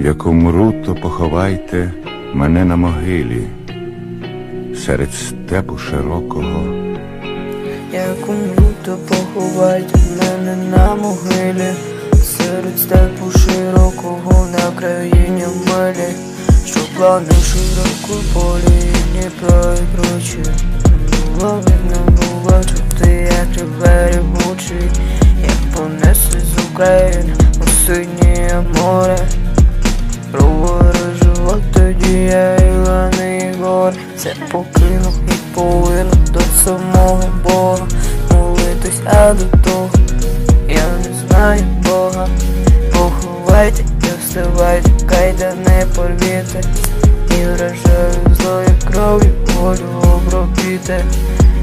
Як умру, то поховайте мене на могилі серед степу широкого. Як умру, то поховайте мене на могилі Серед степу широкого на країні милі Що плани широко полі Дніпро і кручі Було видно, було чути, як тебе рибучий Як понесли з України у море І Це покинув і повинен до самого Бога. Молитись, а до того я не знаю Бога. Поховайте і вставайте, кайда не порвіте І вражаю злою кров'ю волю обробіте.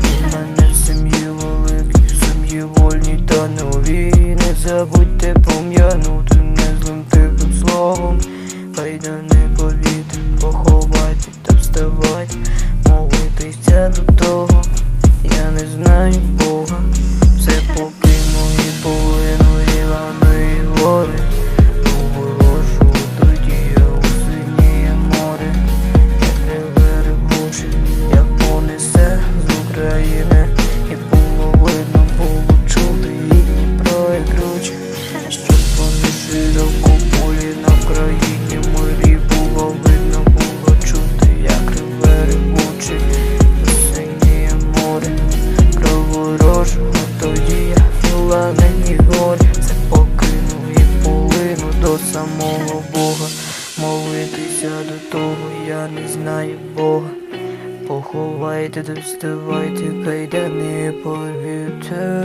І мене сім'ї великі, сім'ї вольні та нові Не забудьте пом'янути того, я не знаю до самого Бога. Молитися до того я не знаю Бога. Поховайте, доставайте, кайдани повіте